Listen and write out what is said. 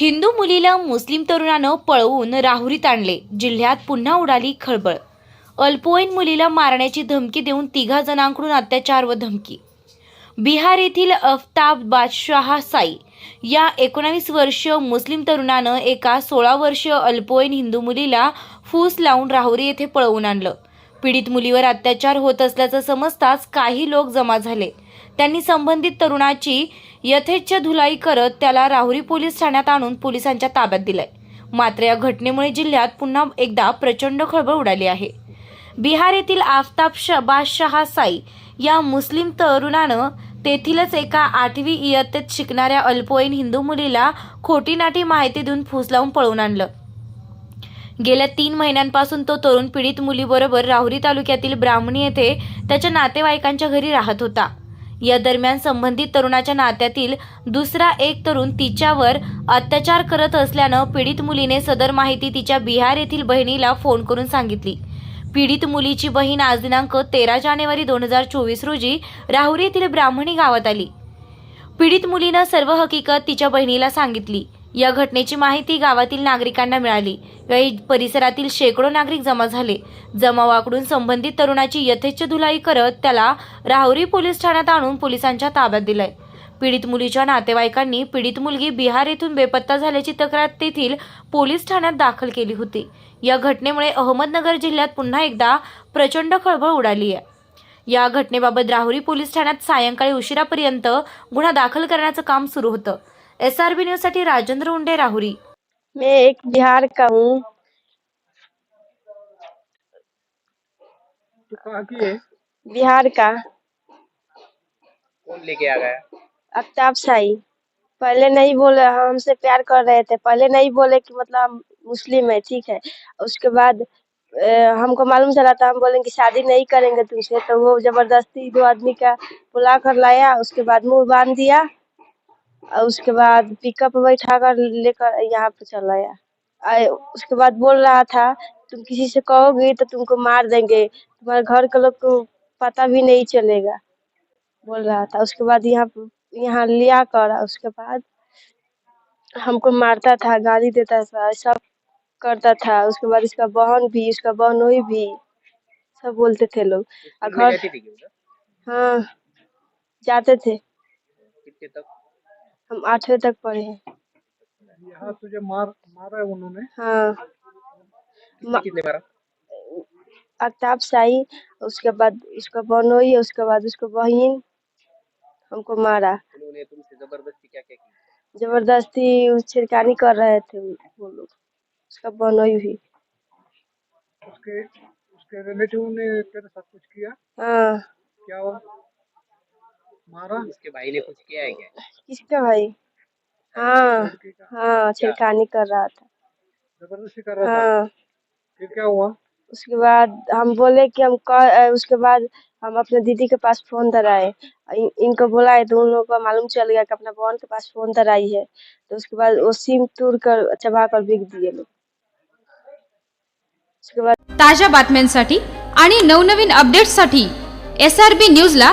हिंदू मुलीला मुस्लिम तरुणानं पळवून राहुरीत आणले. जिल्ह्यात पुन्हा उडाली खळबळ. अल्पवयीन मुलीला मारण्याची धमकी देऊन तिघा जणांकडून अत्याचार व धमकी. बिहार येथील अफताब बादशाह साई या एकोणावीस वर्ष मुस्लिम तरुणानं एका सोळा वर्ष अल्पवयीन हिंदू मुलीला फूस लावून राहुरी येथे पळवून आणलं. पीडित मुलीवर अत्याचार होत असल्याचं समजताच काही लोक जमा झाले. त्यांनी संबंधित तरुणाची यथेच्छ धुलाई करत त्याला राहुरी पोलीस ठाण्यात आणून पोलिसांच्या ताब्यात दिलंय. मात्र या घटनेमुळे जिल्ह्यात पुन्हा एकदा प्रचंड खळबळ उडाली आहे. बिहार येथील आफताब शबाज शहा साई या मुस्लिम तरुणानं तेथीलच एका आठवी इयत्तेत शिकणाऱ्या अल्पवयीन हिंदू मुलीला खोटी नाटी माहिती देऊन फूस लावून पळवून आणलं. गेल्या तीन महिन्यांपासून तो तरुण पीडित मुलीबरोबर राहुरी तालुक्यातील ब्राह्मणी येथे त्याच्या नातेवाईकांच्या घरी राहत होता. या दरम्यान संबंधित तरुणाच्या नात्यातील दुसरा एक तरुण तिच्यावर अत्याचार करत असल्यानं पीडित मुलीने सदर माहिती तिच्या बिहार येथील बहिणीला फोन करून सांगितली. पीडित मुलीची बहीण आज दिनांक तेरा जानेवारी दोन हजार चोवीस रोजी राहुरी येथील ब्राह्मणी गावात आली. पीडित मुलीनं सर्व हकीकत तिच्या बहिणीला सांगितली. या घटनेची माहिती गावातील नागरिकांना मिळाली. यावेळी परिसरातील शेकडो नागरिक जमा झाले. जमावाकडून संबंधित तरुणाची यथेच्छ धुलाई करत त्याला राहुरी पोलीस ठाण्यात आणून पोलिसांच्या ताब्यात दिलंय. पीडित मुलीच्या नातेवाईकांनी पीडित मुलगी बिहार येथून बेपत्ता झाल्याची तक्रार तेथील पोलीस ठाण्यात दाखल केली होती. या घटनेमुळे अहमदनगर जिल्ह्यात पुन्हा एकदा प्रचंड खळबळ उडाली आहे. या घटनेबाबत राहुरी पोलीस ठाण्यात सायंकाळी उशिरापर्यंत गुन्हा दाखल करण्याचं काम सुरू होतं. एस आर बी न्यूजसाठी राजेंद्र उंडे राहुरी. मैं एक बिहार का हूँ। तो कहाँ की है बिहार का। कौन लेके आ गया? आफ्ताब साई। पहले नहीं बोले हमसे प्यार कर रहे थे। पहले नहीं बोले कि मतलब हम मुस्लिम है ठीक है? उसके बाद हमको मालूम चला था हम बोले कि शादी नहीं करेंगे तुमसे। तो वो ज़बरदस्ती दो आदमी का बुला कर लाया उसके बाद मुँह बाँध दिया। और उसके बाद पिकअप बैठा कर लेकर यहाँ पे चला आया आए उसके बाद बोल रहा था तुम किसी से कहोगी तो तुमको मार देंगे। तुम्हारे घर के लोग को पता भी नहीं चलेगा। बोल रहा था। उसके बाद यहाँ यहाँ लिया कर उसके बाद हमको मारता था गाली देता था सब करता था। उसके बाद इसका बहन भी उसका बहनोई भी सब बोलते थे लोग। और घर? हाँ जाते थे। कितने तक? हम आठवीं तक पढ़े हैं। यहाँ तुझे मार मारा है उन्होंने। हाँ। कितने कितने मारा? आफ्ताब साई उसके बाद उसका बहनोई उसके बाद उसका बहन हमको मारा। उन्होंने तुमसे ज़बरदस्ती क्या क्या की? ज़बरदस्ती छिड़कानी कर रहे थे वो लोग। उसका बहनोई भी उसके उसके रिलेटिव ने तेरे साथ कुछ किया? हाँ। क्या हुआ? मारा उसके भाई ने कुछ किया है क्या? किसका भाई? हाँ हाँ छिड़कानी कर रहा था। ज़बरदस्ती कर रहा था? हाँ। फिर क्या हुआ? उसके बाद हम बोले कि हम कह उसके बाद हम अपने दीदी के पास फ़ोन धराए। इन, इनको बुलाए तो उन लोगों को मालूम चल गया कि अपना बहन के पास फ़ोन धराई है। तो उसके बाद वो सिम तोड़ कर चबा कर बिक दिए। लोग उसके बाद ताज्या बातम्यांसाठी आणि नवनवीन अपडेट्ससाठी एस आर बी न्यूजला